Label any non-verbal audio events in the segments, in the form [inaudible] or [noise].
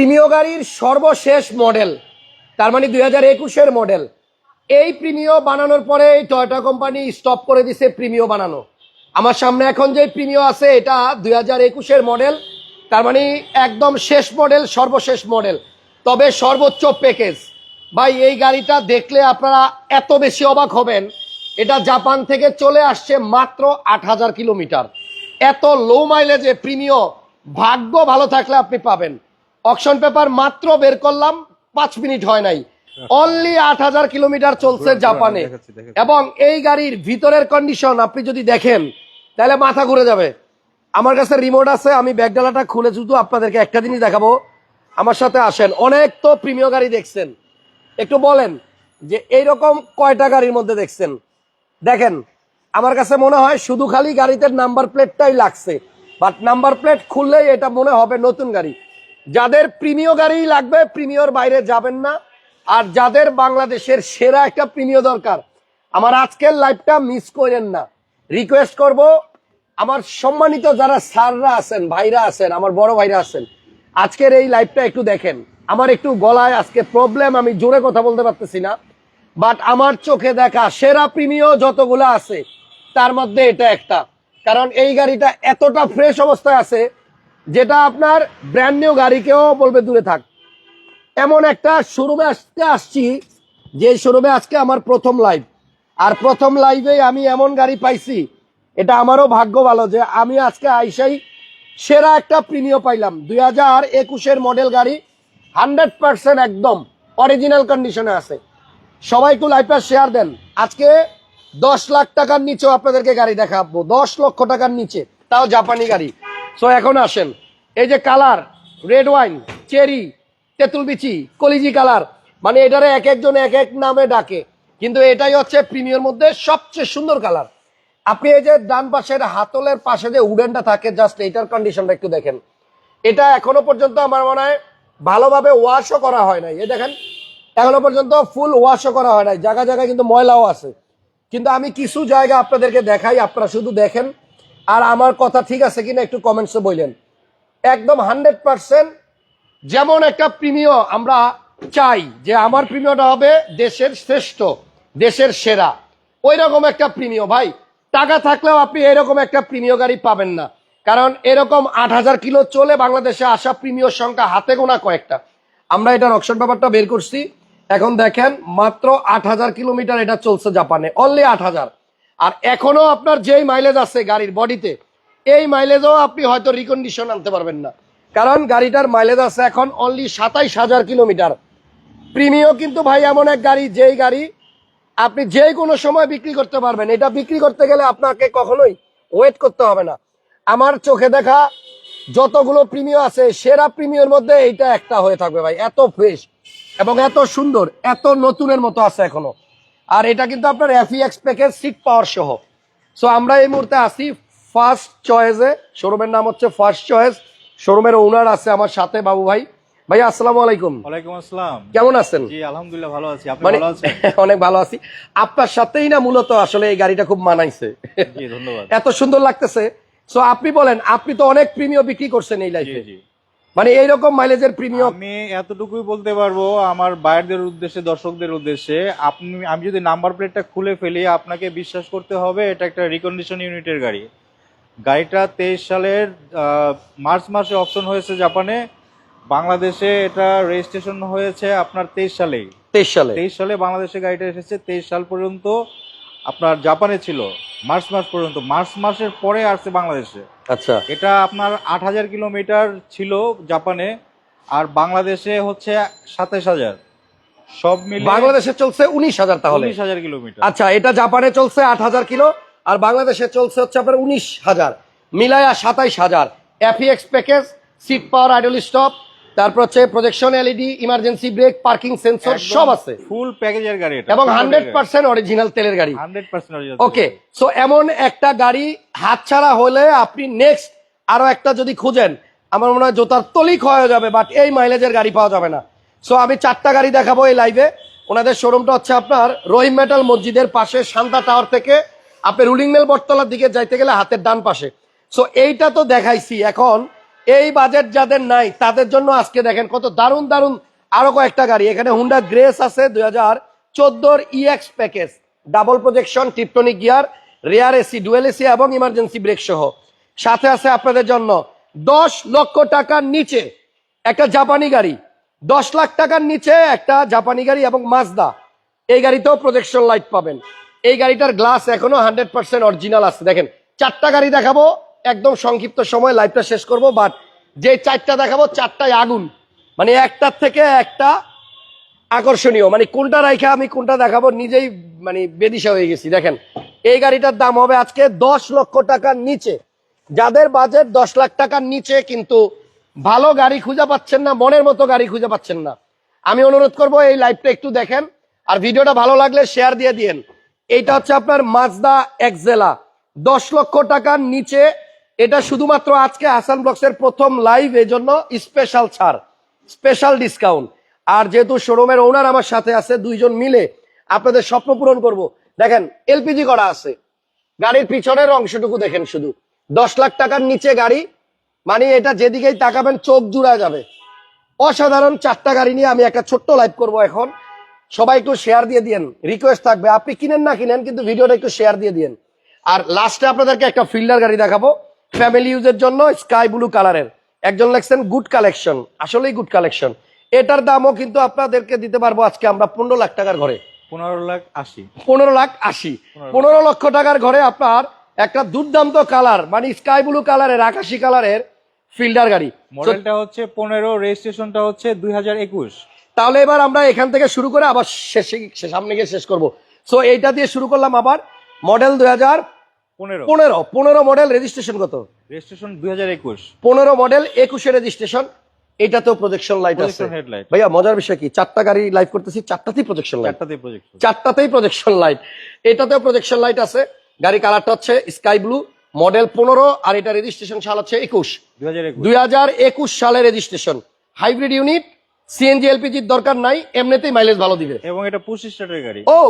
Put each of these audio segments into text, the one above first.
প্রিমিয় গাড়ির সর্বশেষ মডেল, তার মানে দুই হাজার একুশের মডেল। এই প্রিমিয় বানানোর পরে এই টয়োটা কোম্পানি স্টপ করে দিছে প্রিমিয় বানানো। আমার সামনে এখন যে প্রিমিয় আছে, এটা দুই হাজার একুশের মডেল, তার মানে একদম শেষ মডেল, সর্বশেষ মডেল। তবে সর্বোচ্চ প্যাকেজ ভাই, এই গাড়িটা দেখলে আপনারা এত বেশি অবাক হবেন। এটা জাপান থেকে চলে আসছে মাত্র আট হাজার কিলোমিটার। এত লো মাইলেজে প্রিমিয় ভাগ্য ভালো থাকলে আপনি পাবেন। অকশন পেপার মাত্র বের করলাম পাঁচ মিনিট হয় নাই। অনলি আট হাজার কিলোমিটার চলছে জাপানে। এবং এই গাড়ির ভিতরের কন্ডিশন আপনি যদি দেখেন তাহলে মাথা ঘুরে যাবে। আমার কাছে রিমোট আছে আমি ব্যাগডালাটা খুলে শুধু আপনাদেরকে একটা জিনিস দেখাবো। আমার সাথে আসেন অনেক তো প্রিমিয় গাড়ি দেখছেন। একটু বলেন যে এইরকম কয়টা গাড়ির মধ্যে দেখছেন? দেখেন আমার কাছে মনে হয় শুধু খালি গাড়িতে নাম্বার প্লেটটাই লাগছে। বাট নাম্বার প্লেট খুললেই এটা মনে হবে নতুন গাড়ি। যাদের প্রিমিয় গাড়ি লাগবে, প্রিমিয়র বাইরে যাবেন না। আর যাদের বাংলাদেশের সেরা একটা প্রিমিয় দরকার, আমার আজকের লাইভটা মিস করেন না। রিকোয়েস্ট করব, আমার সম্মানিত যারা স্যাররা আছেন, ভাইরা আছেন, আমার বড় ভাইরা আছেন, আজকের এই লাইভটা একটু দেখেন। আমার একটু গলায় আজকে প্রবলেম আমি জোরে কথা বলতে পারতেছি না। বাট আমার চোখে দেখা সেরা প্রিমিয় যতগুলো আছে, তার মধ্যে এটা একটা। কারণ এই গাড়িটা এতটা ফ্রেশ অবস্থায় আছে যেটা আপনার ব্র্যান্ড নিউ গাড়িকেও বলবে দূরে থাক। এমন একটা শোরুমে আসতে আসছি, যে শোরুমে আজকে আমার প্রথম লাইভ আর প্রথম লাইভে আমি এমন গাড়ি পাইছি, এটা আমারও ভাগ্য ভালো যে আমি আজকে আইসাই সেরা একটা প্রিমিয় পাইলাম। দুই হাজার একুশের মডেল গাড়ি হান্ড্রেড পার্সেন্ট একদম অরিজিনাল কন্ডিশনে আছে। সবাই একটু লাইভটা শেয়ার দেন। আজকে দশ লাখ টাকার নিচেও আপনাদেরকে গাড়ি দেখাবো, দশ লক্ষ টাকার নিচে, তাও জাপানি গাড়ি। সো এখন আসেন। এই যে কালার রেড ওয়াইন চেরি তেঁতুল বিচি, কলিজি কালার মানে এটারে এক একজন এক এক নামে ডাকে। কিন্তু এটাই হচ্ছে প্রিমিয়র মধ্যে সবচেয়ে সুন্দর কালার। আপনি এই যে ডান পাশের হাতলের পাশে যে উডেনটা থাকে জাস্ট এইটার কন্ডিশনটা একটু দেখেন। এটা এখনও পর্যন্ত আমার মনে হয় ভালোভাবে ওয়াশও করা হয় নাই। এই দেখেন, এখনও পর্যন্ত ফুল ওয়াশও করা হয় নাই। জায়গা জায়গায় কিন্তু ময়লাও আছে। কিন্তু আমি কিছু জায়গা আপনাদেরকে দেখাই, আপনারা শুধু দেখেন। আর আমার কথা ঠিক আছে কিনা একটু কমেন্টসে বললেন একদম হান্ড্রেড পার্সেন্ট যেমন একটা প্রিমিয় আমরা চাই যে আমার প্রিমিয়টা হবে দেশের শ্রেষ্ঠ, দেশের সেরা। ওই রকম একটা প্রিমিয় ভাই। টাকা থাকলেও আপনি এরকম একটা প্রিমিয় গাড়ি পাবেন না। কারণ এরকম আট হাজার কিলো চলে বাংলাদেশে আসা প্রিমিয়র সংখ্যা হাতে গোনা কয়েকটা। আমরা এটার অকশন ব্যাপারটা বের করছি। এখন দেখেন মাত্র আট হাজার কিলোমিটার এটা চলছে জাপানে। অনলি আট হাজার। আর এখনও আপনার যেই মাইলেজ আছে গাড়ির বডিতে এই মাইলেজও আপনি হয়তো রিকন্ডিশন আনতে পারবেন না। কারণ গাড়িটার মাইলেজ আছে এখন অনলি সাতাইশ হাজার কিলোমিটার। প্রিমিয় কিন্তু ভাই এমন এক গাড়ি, যেই গাড়ি আপনি যে কোনো সময় বিক্রি করতে পারবেন। এটা বিক্রি করতে গেলে আপনাকে কখনোই ওয়েট করতে হবে না। আমার চোখে দেখা যতগুলো প্রিমিয় আছে, সেরা প্রিমিয়র মধ্যে এইটা একটা হয়ে থাকবে ভাই। এত ফ্রেশ এবং এত সুন্দর, এত নতুনের মতো আছে এখনও। আর এটা কিন্তু আপনার এফিএক্স প্যাকেজ সিট পাওয়ার সহ। সো আমরা এই মুহূর্তে আসি ফার্স্ট চয়েসে শোরুমের নাম হচ্ছে ফার্স্ট চয়েস শোরুমের ওনার আছে আমার সাথে বাবু ভাই। ভাই আসসালামু আলাইকুম। ওয়ালাইকুম আসসালাম। কেমন আছেন? জি আলহামদুলিল্লাহ ভালো আছি। আপনি মানে ভালো আছেন? [laughs] অনেক ভালো আছি। আপনার সাথেই না মূলত আসলে এই গাড়িটা খুব মানাইছে। জি ধন্যবাদ। এত সুন্দর লাগতেছে। সো আপনি বলেন আপনি তো অনেক প্রিমিয় বিক্রি করছেন এই লাইফে জি জি। মানে এইরকম মাইলেজের প্রিমিয়াম আমি এতটুকুই বলতে পারব আমার বাইরদের উদ্দেশ্যে দর্শকদের উদ্দেশ্যে। আপনি আমি যদি নাম্বার প্লেটটা খুলে ফেলি আপনাকে বিশ্বাস করতে হবে এটা একটা রিকন্ডিশন ইউনিটের গাড়ি। গাড়িটা তেইশ সালের মার্চ মাসে অপশন হয়েছে জাপানে। বাংলাদেশে এটা রেজিস্ট্রেশন হয়েছে আপনার তেইশ সালেই। তেইশ সালে। তেইশ সালে বাংলাদেশে গাড়িটা এসেছে তেইশ সাল পর্যন্ত আপনার জাপানে ছিল। মার্চ মাস পর্যন্ত। মার্চ মাসের পরে আসছে বাংলাদেশে। আচ্ছা। এটা আপনার আট হাজার কিলোমিটার ছিল জাপানে আর বাংলাদেশে হচ্ছে সাতাশ হাজার। সব মিলে বাংলাদেশে চলছে উনিশ হাজার তাহলে। উনিশ হাজার কিলোমিটার। আচ্ছা এটা জাপানে চলছে আট হাজার কিলো আর বাংলাদেশে চলছে হচ্ছে আপনার উনিশ হাজার। মিলায়া সাতাইশ হাজার। এফিএক্স package seat power idle stop তারপর হচ্ছে projection LED emergency brake parking sensor সব আছে। ফুল প্যাকেজের গাড়ি এটা এবং হান্ড্রেড পার্সেন্ট অরিজিনাল তেলের গাড়ি। হান্ড্রেড পার্সেন্ট ওকে সো এমন একটা গাড়ি হাতছাড়া হলে আপনি নেক্সট আরও একটা যদি খুঁজেন আমার মনে হয় জোতার তলিক হয়ে যাবে বাট এই মাইলেজের গাড়ি পাওয়া যাবে না। সো আমি চারটা গাড়ি দেখাবো এই লাইভে ওনাদের শোরুমটা হচ্ছে আপনার রহিম মেটাল মসজিদের পাশে শান্তা টাওয়ার থেকে। আপনি রুলিং মেল বটতলার দিকে যাইতে গেলে হাতের ডান পাশে। সো এইটা তো দেখাইছি এখন। এই বাজেট যাদের নাই, তাদের জন্য আজকে দেখেন কত দারুণ দারুণ আরও কয়েকটা গাড়ি। এখানে হুন্ডা গ্রেস আছে দুই হাজার চোদ্দোর EX package double projection Tiptronic gear rear AC dual AC এবং ইমার্জেন্সি ব্রেক সহ। সাথে আছে আপনাদের জন্য দশ লক্ষ টাকার নিচে একটা জাপানি গাড়ি। দশ লাখ টাকার নিচে একটা জাপানি গাড়ি এবং মাজদা এই গাড়িতেও প্রজেকশন লাইট পাবেন। এই গাড়িটার গ্লাস এখনও হান্ড্রেড পার্সেন্ট অরিজিনাল আছে। দেখেন, চারটা গাড়ি দেখাবো। একদম সংক্ষিপ্ত সময় লাইভটা শেষ করব বাট যে চারটা দেখাবো, চারটায় আগুন। মানে একটার থেকে একটা আকর্ষণীয়। মানে কোনটা রাইখা আমি কোনটা দেখাবো, নিজেই মানে বেদিশা হয়ে গেছি। দেখেন, এই গাড়িটার দাম হবে আজকে দশ লক্ষ টাকার নিচে। যাদের বাজেট দশ লাখ টাকার নিচে, কিন্তু ভালো গাড়ি খুঁজে পাচ্ছেন না, মনের মতো গাড়ি খুঁজে পাচ্ছেন না। আমি অনুরোধ করব, এই লাইভটা একটু দেখেন। আর ভিডিওটা ভালো লাগলে শেয়ার দিয়ে দিয়েন। এইটা হচ্ছে আপনার মাজদা এক্সেলা দশ লক্ষ টাকার নিচে এটা শুধুমাত্র আজকে হাসান ব্লগসের প্রথম লাইভ এই জন্য স্পেশাল ছাড় স্পেশাল ডিসকাউন্ট আর যেহেতু শোরুমের ওনার আমার সাথে আছে, দুইজন মিলে আপনাদের স্বপ্ন পূরণ করব। দেখেন এলপিজি করা আছে। গাড়ির পিছনের অংশটুকু দেখেন শুধু। দশ লাখ টাকার নিচে গাড়ি মানে এটা যেদিকেই তাকাবেন চোখ জুড়া যাবে। অসাধারণ চারটা গাড়ি নিয়ে আমি একটা ছোট্ট লাইভ করব এখন। সবাই একটু শেয়ার দিয়ে দিয়েন। রিকোয়েস্ট থাকবে। আপনি কিনেন না কিনেন, কিন্তু ভিডিওটা একটু শেয়ার দিয়ে দিয়েন। আর লাস্টে আপনাদেরকে একটা ফিল্ডার গাড়ি দেখাবো। ফ্যামিলি ইউজের জন্য স্কাই ব্লু কালারের একজন লেখছেন গুড কালেকশন আসলেই গুড কালেকশন এটার দামও কিন্তু আপনাদেরকে দিতে পারব আজকে আমরা পনেরো লাখ টাকার ঘরে। পনেরো লাখ আশি। পনেরো লাখ আশি। পনেরো লক্ষ টাকার ঘরে আপনার একটা দুর্দান্ত কালার মানে স্কাই ব্লু কালারের আকাশি কালারের ফিল্ডার গাড়ি। মডেলটা হচ্ছে পনেরো রেজিস্ট্রেশনটা হচ্ছে দুই হাজার একুশ। তাহলে এবার আমরা এখান থেকে শুরু করে আবার শেষে সামনে গিয়ে শেষ করব। সো এইটা দিয়ে শুরু করলাম আবার মডেল দুই হাজার পনেরো। পনেরো পনেরো মডেল রেজিস্ট্রেশন কত? রেজিস্ট্রেশন দুই হাজার একুশ। পনেরো মডেল একুশে রেজিস্ট্রেশন এটাতেও প্রজেকশন লাইট আছে। ভাইয়া মজার বিষয় কি? চারটা গাড়ি লাইভ করতেছি চারটাতেই প্রজেকশন লাইট চারটাতেই প্রজেকশন লাইট এটাতেও প্রজেকশন লাইট আছে। গাড়ি কালারটা হচ্ছে স্কাই ব্লু মডেল পনেরো আর এটা রেজিস্ট্রেশন সাল হচ্ছে একুশ। দুই হাজার একুশ। সালে রেজিস্ট্রেশন হাইব্রিড ইউনিট সিএনজি এলপিজির দরকার নাই এমনিতেই মাইলেজ ভালো দিবে। এবং এটা পঁচিশ স্টার্টের গাড়ি। ও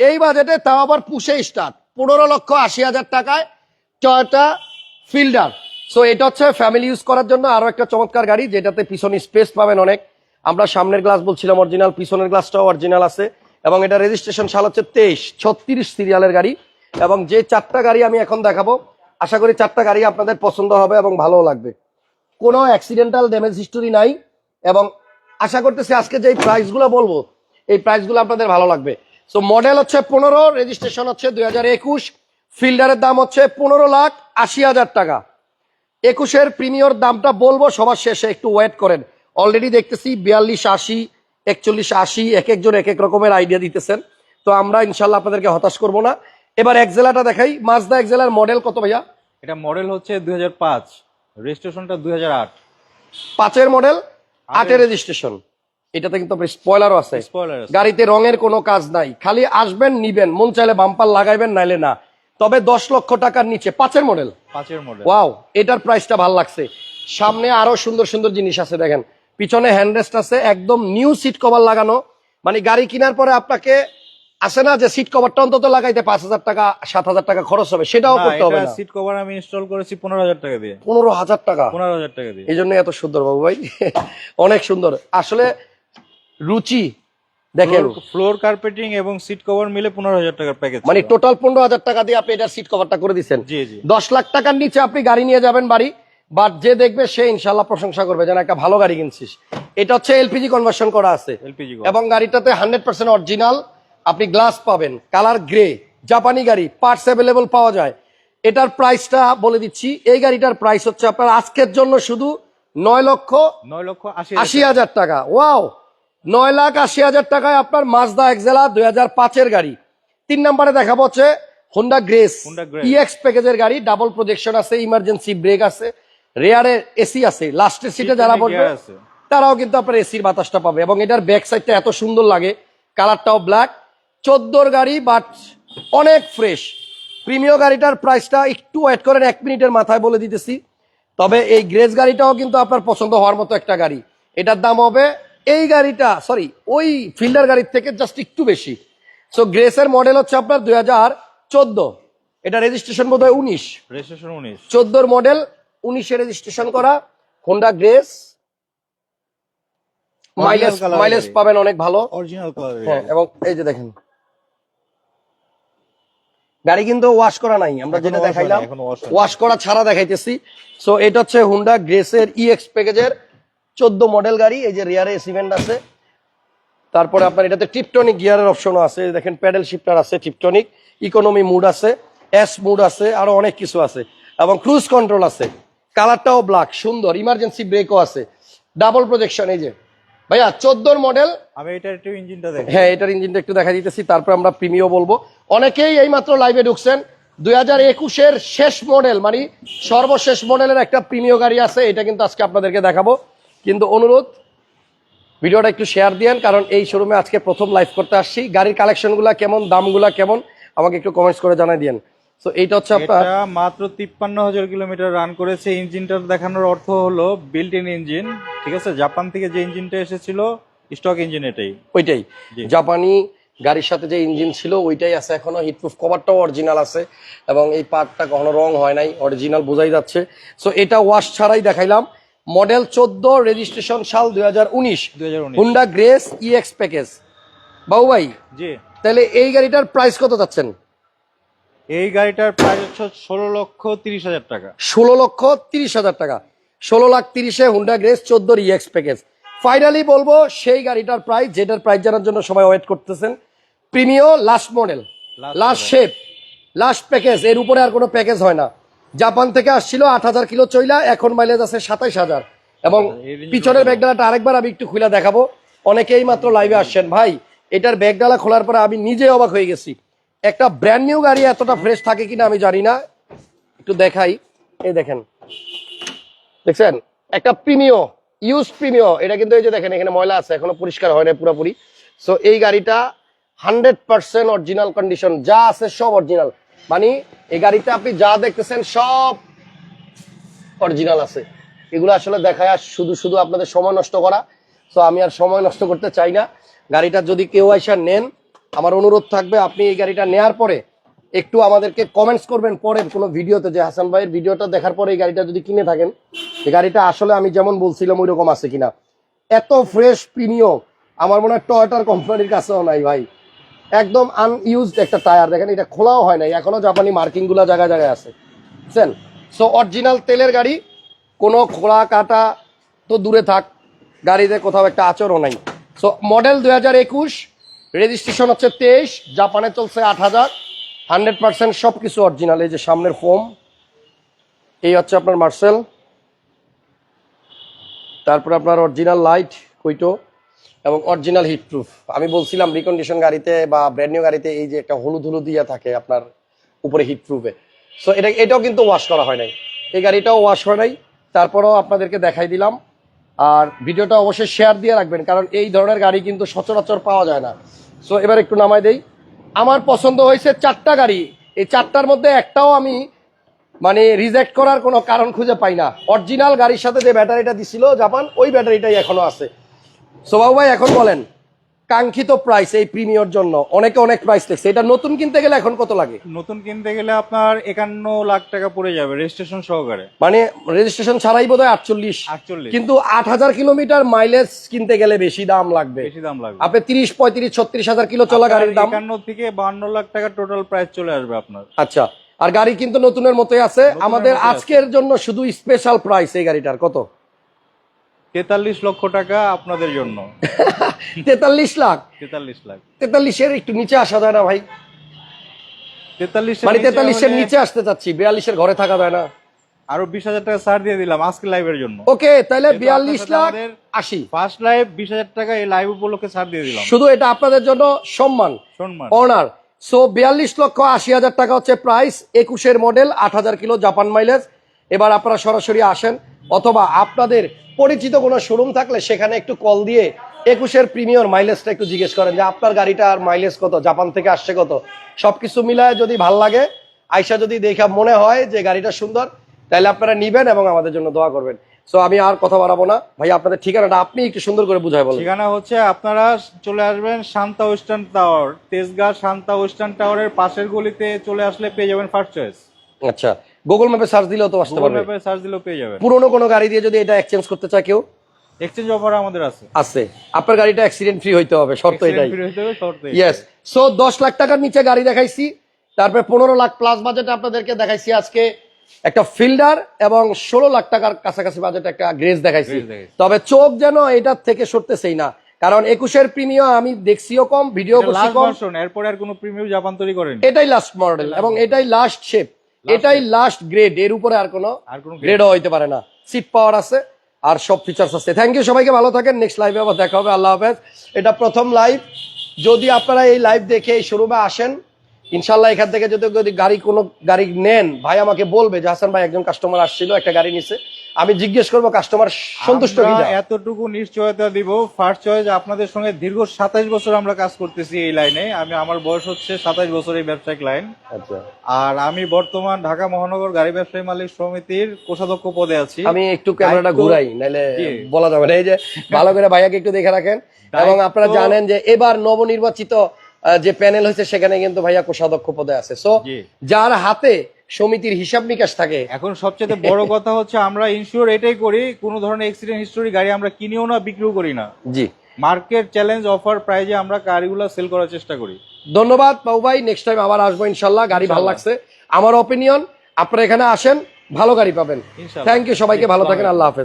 এই বাজেটে তাও আবার পুষে স্টার্ট পনেরো লক্ষ আশি হাজার টাকায় টয়টা ফিল্ডার সো এটা হচ্ছে ফ্যামিলি ইউজ করার জন্য আরও একটা চমৎকার গাড়ি, যেটাতে পিছনে স্পেস পাবেন অনেক। আমরা সামনের গ্লাস বলছিলাম অরিজিনাল পিছনের গ্লাসটাও অরিজিনাল আছে। এবং এটা রেজিস্ট্রেশন সাল হচ্ছে তেইশ, ছত্রিশ সিরিয়ালের গাড়ি। এবং যে চারটা গাড়ি আমি এখন দেখাবো, আশা করি চারটা গাড়ি আপনাদের পছন্দ হবে এবং ভালো লাগবে। কোনো অ্যাক্সিডেন্টাল ড্যামেজ হিস্টোরি নাই। এবং আশা করতেছি আজকে যে প্রাইসগুলো বলব, এই প্রাইসগুলো আপনাদের ভালো লাগবে। সো মডেল হচ্ছে পনেরো রেজিস্ট্রেশন হচ্ছে দুই হাজার একুশ ফিল্ডারের দাম হচ্ছে পনেরো লাখ আশি হাজার টাকা। একুশের প্রিমিয়র দামটা বলব সবার শেষে একটু ওয়েট করেন। অলরেডি দেখতেছি বিয়াল্লিশ আশি একচল্লিশ আশি এক একজন এক এক রকমের আইডিয়া দিতেছেন। তো আমরা ইনশাল্লাহ আপনাদেরকে হতাশ করব না। এবার একজেলাটা দেখাই। মাজদা একজেলার মডেল কত ভাইয়া? এটা মডেল হচ্ছে দুই হাজার পাঁচ রেজিস্ট্রেশনটা দুই হাজার আট। পাঁচের মডেল আটের রেজিস্ট্রেশন এটাতে কিন্তু স্পয়লারও আছে। গাড়িতে রঙের কোনো কাজ নাই। খালি আসবেন নিবেন মন চাইলে বাম্পার লাগাইবেন নাইলে না। তবে দশ লক্ষ টাকার নিচে পাঁচের মডেল পাঁচের মডেল ওয়াও এটার প্রাইসটা ভালো লাগছে। সামনে আরও সুন্দর সুন্দর জিনিস আছে দেখেন। পিছনে হ্যান্ডরেস্ট আছে একদম নিউ সিট কভার লাগানো। মানে গাড়ি কেনার পরে আপনাকে আসে না যে সিট কভারটা অন্তত লাগাইতে পাঁচ হাজার টাকা সাত হাজার টাকা খরচ হবে সেটাও করতে হবে না। সিট কভার আমি ইনস্টল করেছি পনেরো হাজার টাকা দিয়ে। পনেরো হাজার টাকা। পনেরো হাজার টাকা দিয়ে। এই জন্য এত সুন্দর বাবু ভাই। [laughs] অনেক সুন্দর। আসলে রুচি দেখেন। ফ্লোর কার্পেটিং এবং সিট কভার মিলে পনেরো হাজার টাকার প্যাকেজ মানে টোটাল পনেরো হাজার টাকা দিয়ে আপনি এটার সিট কভারটা করে দিচ্ছেন দশ লাখ টাকার নিচে আপনি গাড়ি নিয়ে যাবেন বাড়ি বাট যে দেখবে সে ইনশাল্লাহ প্রশংসা করবে যেন একটা ভালো গাড়ি কিনছিস। এটা হচ্ছে এলপিজি কনভার্সন করা আছে। এবং গাড়িটাতে হান্ড্রেড পার্সেন্ট অরিজিনাল আপনি গ্লাস পাবেন কালার গ্রে জাপানি গাড়ি পার্টস অ্যাভেলেবল পাওয়া যায়। এটার প্রাইসটা বলে দিচ্ছি এই গাড়িটার প্রাইস হচ্ছে আপনার আজকের জন্য শুধু নয় লক্ষ নয় লক্ষ আশি হাজার টাকা। ওয়াও নয় লাখ আশি হাজার টাকায় আপনার মাজদা এক্সেলা দুই হাজার পাঁচের গাড়ি। তিন নম্বরে দেখা হচ্ছে হোন্ডা গ্রেস। ইএক্স প্যাকেজের গাড়ি ডাবল প্রজেকশন আছে ইমার্জেন্সি ব্রেক আছে রেয়ারের এসি আছে লাস্টের সিটে যারা বসবে আছে। তারাও কিন্তু আপনার এসির বাতাসটা পাবে এবং এটার ব্যাক সাইডটা এত সুন্দর লাগে কালারটাও ব্ল্যাক চোদ্দোর গাড়ি বাট অনেক ফ্রেশ প্রিমিয় গাড়িটার প্রাইসটা একটু ওয়েট করেন এক মিনিটের মাথায় বলে দিতেছি। তবে এই গ্রেস গাড়িটাও কিন্তু আপনার পছন্দ হওয়ার মতো একটা গাড়ি। এটার দাম হবে এই গাড়িটা সরি ওই ফিল্ডার গাড়ির থেকে জাস্ট একটু বেশি। সো গ্রেসের মডেল হচ্ছে আপনার দুই হাজার চোদ্দ। এটা রেজিস্ট্রেশন বোধ হয় উনিশ। রেজিস্ট্রেশন উনিশ। চোদ্দোর মডেল উনিশে রেজিস্ট্রেশন করা। হোন্ডা গ্রেস মাইলেজ মাইলেজ পাবেন অনেক ভালো। অরিজিনাল কালার হ্যাঁ এবং এই যে দেখেন। গাড়ি কিন্তু ওয়াশ করা নাই আমরা যেটা দেখাইলাম। ওয়াশ করা ছাড়া দেখাইতেছি। সো এটা হচ্ছে হুন্ডা গ্রেসের ইএক্স প্যাকেজের চোদ্দ মডেল গাড়ি এই যে রিয়ারে সিমেন্ট আছে। তারপরে আপনার এটাতে টিপটনিক গিয়ারের অপশনও আছে। দেখেন প্যাডেল শিফটার আছে টিপটনিক ইকোনমি মুড আছে এস মুড আছে আরও অনেক কিছু আছে। এবং ক্রুজ কন্ট্রোল আছে। কালারটাও ব্ল্যাক সুন্দর ইমার্জেন্সি ব্রেকও আছে। ডাবল প্রজেকশন এই যে। ভাইয়া চোদ্দোর মডেল আমি এটা একটু ইঞ্জিনটা দেখি। হ্যাঁ এটার ইঞ্জিনটা একটু দেখা দিতেছি তারপর আমরা প্রিমিও বলব। অনেকেই এইমাত্র লাইভে ঢুকছেন। দুই হাজার একুশের শেষ মডেল মানে সর্বশেষ মডেলের একটা প্রিমিয় গাড়ি আছে এটা কিন্তু আজকে আপনাদেরকে দেখাবো। কিন্তু অনুরোধ ভিডিওটা একটু শেয়ার দিয়েন কারণ এই শোরুমে আজকে প্রথম লাইভ করতে আসছি। গাড়ির কালেকশনগুলো কেমন দামগুলা কেমন আমাকে একটু কমেন্টস করে জানাই দিয়েন। তো এইটা হচ্ছে আপনার মাত্র তিপ্পান্ন হাজার কিলোমিটার রান করেছে। ইঞ্জিনটার দেখানোর অর্থ হলো বিল্ট ইন ইঞ্জিন ঠিক আছে? জাপান থেকে যে ইঞ্জিনটা এসেছিল স্টক ইঞ্জিন এটাই। ওইটাই। জাপানি গাড়ির সাথে যে ইঞ্জিন ছিল ওইটাই আছে এখনও। হিটপ্রুফ কভারটাও অরিজিনাল আছে এবং এই পার্টটা কখনো রং হয় নাই অরিজিনাল বোঝাই যাচ্ছে। সো এটা ওয়াশ ছাড়াই দেখাইলাম। মডেল চোদ্দ রেজিস্ট্রেশন সাল দুই হাজার উনিশ। হুন্ডা গ্রেস ইএক্স প্যাকেজ বাবু ভাই জি। তাহলে এই গাড়িটার প্রাইস কত যাচ্ছেন এই গাড়িটার প্রাইস হচ্ছে ষোলো লক্ষ তিরিশ হাজার টাকা। ষোলো লক্ষ তিরিশ হাজার টাকা। ষোলো লাখ তিরিশে হুন্ডা গ্রেস চোদ্দোর ইএক্স প্যাকেজ ফাইনালি বলব সেই গাড়িটার প্রাইস যেটার প্রাইস জানার জন্য সবাই ওয়েট করতেছেন Premio last model last shape last package এর উপরে আর কোনো প্যাকেজ হয় না। জাপান থেকে আসছিল আট হাজার কিলো চইলা এখন মাইলেজ আছে সাতাইশ হাজার। এবং range পিছনের ব্যাগডালাটা আরেকবার আমি একটু খুলে দেখাবো। অনেকেই মাত্র লাইভে আসছেন। ভাই এটার ব্যাগডালা খোলার পরে আমি নিজে অবাক হয়ে গেছি। একটা ব্র্যান্ড নিউ গাড়ি এতটা ফ্রেশ থাকে কিনা আমি জানি না। একটু দেখাই। এই দেখেন। দেখছেন? একটা প্রিমিও ইউজ প্রিমিও এটা কিন্তু এই যে দেখেন এখানে ময়লা আছে এখনও পরিষ্কার হয় না পুরোপুরি। সো এই গাড়িটা হান্ড্রেড পার্সেন্ট অরিজিনাল কন্ডিশন যা আছে সব অরিজিনাল মানে এই গাড়িতে আপনি যা দেখতেছেন সব অরিজিনাল আছে। এগুলো আসলে দেখায় শুধু শুধু আপনাদের সময় নষ্ট করা। তো আমি আর সময় নষ্ট করতে চাই না। গাড়িটা যদি কেউ আইসা নেন, আমার অনুরোধ থাকবে, আপনি এই গাড়িটা নেয়ার পরে একটু আমাদেরকে কমেন্টস করবেন পরে কোনো ভিডিওতে যে হাসান ভাইয়ের ভিডিওটা দেখার পরে এই গাড়িটা যদি কিনে থাকেন, এই গাড়িটা আসলে আমি যেমন বলছিলাম ওই রকম আছে কিনা। এত ফ্রেশ প্রিমিয়াম আমার মনে হয় টয়টার কোম্পানির কাছেও নাই ভাই। একদম আনইউজড একটা টায়ার দেখেন, এটা খোলাও হয় নাই। এখনও জাপানি মার্কিংগুলা জায়গায় জায়গায় আছে। বুঝছেন? সো অরিজিনাল তেলের গাড়ি, কোনো খোলা কাটা তো দূরে থাক। গাড়িতে কোথাও একটা আচরও নাই। সো মডেল দুই হাজার একুশ রেজিস্ট্রেশন হচ্ছে তেইশ, জাপানে চলছে আট হাজার। হান্ড্রেড পার্সেন্ট সব কিছু অরিজিনাল এই যে সামনের ফোম এই হচ্ছে আপনার মার্সেল তারপর আপনার অরিজিনাল লাইট কইটো এবং অরিজিনাল হিট প্রুফ আমি বলছিলাম রিকন্ডিশন গাড়িতে বা ব্র্যান্ড নিউ গাড়িতে এই যে একটা হলুদ হলুদ দিয়া থাকে আপনার উপরে হিট প্রুফে সো এটা, এটাও কিন্তু ওয়াশ করা হয় নাই। এই গাড়িটাও ওয়াশ হয় নাই। তারপরেও আপনাদেরকে দেখাই দিলাম। আর ভিডিওটা অবশ্যই শেয়ার দিয়ে রাখবেন, কারণ এই ধরনের গাড়ি কিন্তু সচরাচর পাওয়া যায় না। সো এবার একটু নামাই দেই। আমার পছন্দ হয়েছে চারটা গাড়ি। এই চারটার মধ্যে একটাও আমি মানে রিজেক্ট করার কোনো কারণ খুঁজে পাই না। অরিজিনাল গাড়ির সাথে যে ব্যাটারিটা দিছিল, জাপান, ওই ব্যাটারিটাই এখনও আছে। সোবাউ ভাই এখন বলেন কাঙ্ক্ষিত প্রাইস এই প্রিমিয়র জন্য অনেকে অনেক প্রাইস দেখছে। এটা নতুন কিনতে গেলে এখন কত লাগে? নতুন কিনতে গেলে আপনার একান্ন লাখ টাকা পড়ে যাবে রেজিস্ট্রেশন সহকারে। মানে রেজিস্ট্রেশন ছাড়াই বোধ হয় আটচল্লিশ। আটচল্লিশ। কিন্তু আট হাজার কিলোমিটার মাইলেজ কিনতে গেলে বেশি দাম লাগবে। বেশি দাম লাগবে। আপনি তিরিশ পঁয়ত্রিশ ছত্রিশ হাজার কিলো চলা গাড়ির দাম। একান্ন থেকে বান্ন লাখ টাকা টোটাল প্রাইস চলে আসবে আপনার। আচ্ছা আর গাড়ি কিন্তু নতুনের মতোই আছে। আমাদের আজকের জন্য শুধু স্পেশাল প্রাইস এই গাড়িটার। কত? তেতাল্লিশ লক্ষ টাকা আপনাদের জন্য। [laughs] তেতাল্লিশ লাখ? তেতাল্লিশ লাখ। তেতাল্লিশের একটু নিচে আসা যায় না ভাই। তেতাল্লিশ মানে তেতাল্লিশের নিচে আসতে চাচ্ছি বিয়াল্লিশের ঘরে থাকা যায় না। আরও বিশ হাজার টাকা ছাড় দিয়ে দিলাম আজকে লাইভের জন্য। ওকে তাহলে বিয়াল্লিশ লাখ আশি। ফার্স্ট লাইভ বিশ হাজার টাকা এই লাইভ উপলক্ষে ছাড় দিয়ে দিলাম। শুধু এটা আপনাদের জন্য সম্মান সম্মান। অনার সো বিয়াল্লিশ লক্ষ আশি হাজার টাকা হচ্ছে প্রাইস একুশের মডেল আট হাজার কিলো জাপান মাইলেজ এবার আপনারা সরাসরি আসেন অথবা আপনাদের পরিচিত কোনো শোরুম থাকলে সেখানে একটু কল দিয়ে একুশের প্রিমিয়র মাইলেজটা একটু জিজ্ঞেস করেন যে আপনার গাড়িটার মাইলেজ কত? জাপান থেকে আসছে কত? সব কিছু মিলায় যদি ভালো লাগে আইসা যদি দেখা মনে হয় যে গাড়িটা সুন্দর তাহলে আপনারা নিবেন এবং আমাদের জন্য দোয়া করবেন। সো আমি আর কথা বাড়াবো না। ভাই আপনাদের ঠিকানাটা আপনি একটু সুন্দর করে বুঝাই বলেন। ঠিকানা হচ্ছে আপনারা চলে আসবেন Shanta western tower Tejgaon Shanta western টাওয়ারের পাশের গলিতে চলে আসলে পেয়ে যাবেন ফার্স্ট চয়েস আচ্ছা। গুগল ম্যাপে সার্চ দিলেও তো আসতে পারবে। ম্যাপে সার্চ দিলেও পেয়ে যাবেন পুরোনো কোনো গাড়ি দিয়ে যদি এটা এক্সচেঞ্জ করতে চায় কেউ? এক্সচেঞ্জ অফার আমাদের আছে। আছে। আপনার গাড়িটা অ্যাক্সিডেন্ট ফ্রি হইতে হবে শর্ত এটাই। ইয়েস সো দশ লাখ টাকার নিচে গাড়ি দেখাইছি তারপরে পনেরো লাখ প্লাস বাজেট আপনাদেরকে দেখাইছি আজকে একটা ফিল্ডার এবং ষোলো লাখ টাকার কাছাকাছি বাজেট একটা গ্রেজ দেখাইছি। তবে চোখ যেন এটার থেকে সরতেছেই না। কারণ একুশের প্রিমিয়াম আমি দেখছিও কম ভিডিও করছি কম। এরপরে আর কোনো প্রিমিয়াম জাপান তৈরি করেনি। এটাই লাস্ট মডেল এবং এটাই লাস্ট শেপ এটাই লাস্ট গ্রেড এর উপরে আর কোনো গ্রেডও হইতে পারে না। সিট পাওয়ার আছে আর সব ফিচার্স আছে। থ্যাংক ইউ সবাইকে ভালো থাকেন। নেক্সট লাইভে আবার দেখা হবে। আল্লাহ হাফেজ। এটা প্রথম লাইভ যদি আপনারা এই লাইভ দেখে এই শোরুমে আসেন ইনশাল্লাহ এখান থেকে যদি যদি গাড়ি কোনো গাড়ি নেন ভাই আমাকে বলবে যে হাসান ভাই একজন কাস্টমার আসছিল একটা গাড়ি নিছে। আমি জিজ্ঞেস করব কাস্টমার সন্তুষ্ট কিনা এতটুকু নিশ্চয়তা দিব। ফার্স্ট চয়েস আপনাদের সঙ্গে দীর্ঘ সাতাইশ বছর আমরা কাজ করতেছি এই লাইনে আমি আমার বয়স হচ্ছে সাতাইশ বছর এই ব্যবসায়িক লাইন আচ্ছা। আর আমি বর্তমান ঢাকা মহানগর গাড়ি ব্যবসায়ী মালিক সমিতির কোষাধ্যক্ষ পদে আছি। আমি একটু ক্যামেরাটা ঘুরাই নাহলে বলা যাবে না। এই যে ভালো করে ভাইয়াকে একটু দেখে রাখেন। এবং আপনারা জানেন যে এবার নবনির্বাচিত যে প্যানেল হয়েছে সেখানে কিন্তু ভাইয়া কোষাধ্যক্ষ পদে আছে। সো যার হাতে সমিতির হিসাব নিকাশ থাকে। এখন সবচেয়ে বড় কথা হচ্ছে আমরা ইনশিওর এটাই করি কোনো ধরনের অ্যাক্সিডেন্ট হিস্টোরি গাড়ি আমরা কিনিও না বিক্রিও করি না। জি। মার্কেট চ্যালেঞ্জ অফার প্রাইজে আমরা গাড়িগুলো সেল করার চেষ্টা করি। ধন্যবাদ বাবু ভাই। নেক্সট টাইম আবার আসব ইনশাল্লাহ গাড়ি ভালো লাগছে। আমার অপিনিয়ন আপনারা এখানে আসেন ভালো গাড়ি পাবেন। থ্যাংক ইউ সবাইকে ভালো থাকেন আল্লাহ হাফেজ।